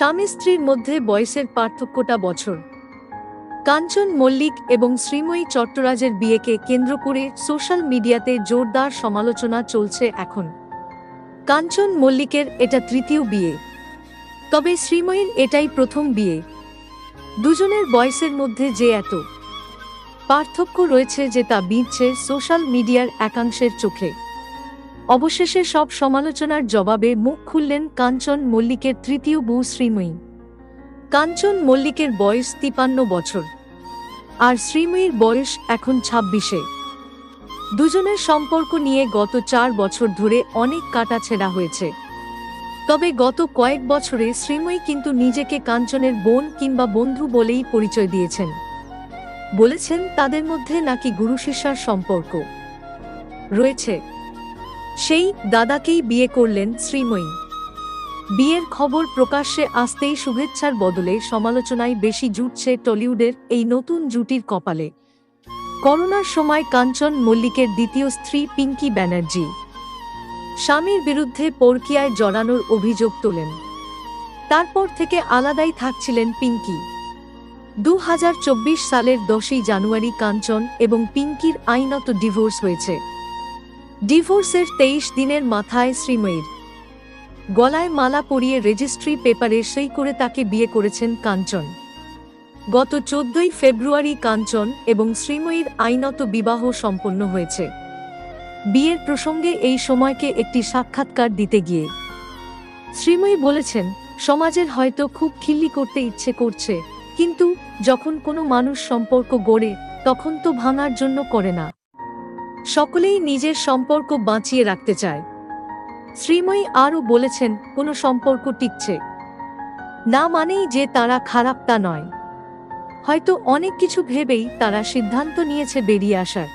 স্বামী স্ত্রীর মধ্যে বয়সের পার্থক্যটা বছর। কাঞ্চন মল্লিক এবং শ্রীময়ী চট্টরাজের বিয়েকে কেন্দ্র করে সোশ্যাল মিডিয়াতে জোরদার সমালোচনা চলছে এখন। কাঞ্চন মল্লিকের এটা তৃতীয় বিয়ে। তবে শ্রীময়ীর এটাই প্রথম বিয়ে। দুজনের বয়সের মধ্যে যে এত পার্থক্য রয়েছে যে তা বিঁধছে সোশ্যাল মিডিয়ার একাংশের চোখে। অবশেষে সব সমালোচনার জবাবে মুখ খুললেন কাঞ্চন মল্লিকের তৃতীয় বউ শ্রীময়ী। কাঞ্চন মল্লিকের বয়স তিপান্ন বছর। আর শ্রীময়ীর বয়স এখন ছাব্বিশে। দুজনের সম্পর্ক নিয়ে গত চার বছর ধরে অনেক কাটাছেড়া হয়েছে। তবে গত কয়েক বছরে শ্রীময়ী কিন্তু নিজেকে কাঞ্চনের বোন কিংবা বন্ধু বলেই পরিচয় দিয়েছেন। বলেছেন তাদের মধ্যে নাকি গুরু শিষ্যার সম্পর্ক রয়েছে। সেই দাদাকেই বিয়ে করলেন শ্রীময়ী। বিয়ের খবর প্রকাশ্যে আসতেই শুভেচ্ছার বদলে সমালোচনায় বেশি জুটছে টলিউডের এই নতুন জুটির কপালে। করোনার সময় কাঞ্চন মল্লিকের দ্বিতীয় স্ত্রী পিঙ্কি ব্যানার্জি। স্বামীর বিরুদ্ধে পরকিয়ায় জড়ানোর অভিযোগ তোলেন। তারপর থেকে আলাদাই থাকছিলেন পিঙ্কি। দু হাজার চব্বিশ সালের দশই জানুয়ারি কাঞ্চন এবং পিঙ্কির আইনত ডিভোর্স হয়েছে। ডিভোর্সের তেইশ দিনের মাথায় শ্রীময়ীর। গলায় মালা পরিয়ে রেজিস্ট্রি পেপারে সেই করে তাকে বিয়ে করেছেন কাঞ্চন। গত চোদ্দই ফেব্রুয়ারি কাঞ্চন এবং শ্রীময়ীর আইনত বিবাহ সম্পন্ন হয়েছে। বিয়ের প্রসঙ্গে এই সময়কে একটি সাক্ষাৎকার দিতে গিয়ে। শ্রীময়ী বলেছেন, সমাজের হয়তো খুব খিল্লি করতে ইচ্ছে করছে, কিন্তু যখন কোনো মানুষ সম্পর্ক গড়ে, তখন তো ভাঙার জন্য করে না। সকলেই নিজের সম্পর্ক বাঁচিয়ে রাখতে চায়। শ্রীময়ী আরও বলেছেন, কোনো সম্পর্ক টিকছে। না মানেই যে তারা খারাপ তা নয়। হয়তো অনেক কিছু ভেবেই তারা সিদ্ধান্ত নিয়েছে বেরিয়ে আসার।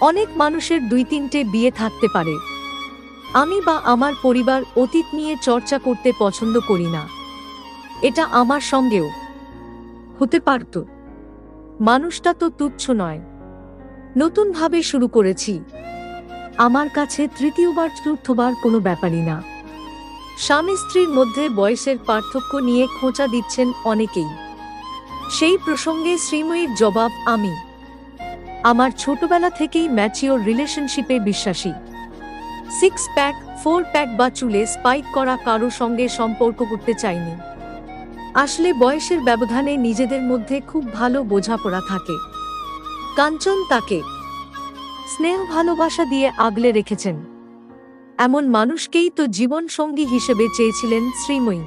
অনেক মানুষের দুই তিনটে বিয়ে থাকতে পারে। আমি বা আমার পরিবার অতীত নিয়ে চর্চা করতে পছন্দ করি না। এটা আমার সঙ্গেও হতে পারত। মানুষটা তো তুচ্ছ নয়। নতুনভাবে শুরু করেছি। আমার কাছে তৃতীয়বার, চতুর্থবার কোনো ব্যাপারই না। স্বামী স্ত্রীর মধ্যে বয়সের পার্থক্য নিয়ে খোঁচা দিচ্ছেন অনেকেই। সেই প্রসঙ্গে শ্রীময়ীর জবাব, আমি। আমার ছোটবেলা থেকেই ম্যাচিওর রিলেশনশিপে বিশ্বাসী। সিক্স প্যাক ফোর প্যাক বা চুলে স্পাইক করা কারও সঙ্গে সম্পর্ক করতে চাইনি। আসলে বয়সের ব্যবধানে নিজেদের মধ্যে খুব ভালো বোঝাপড়া থাকে। কাঞ্চন তাকে স্নেহ ভালোবাসা দিয়ে আগলে রেখেছেন। এমন মানুষকেই তো জীবন সঙ্গী হিসেবে চেয়েছিলেন শ্রীময়ী।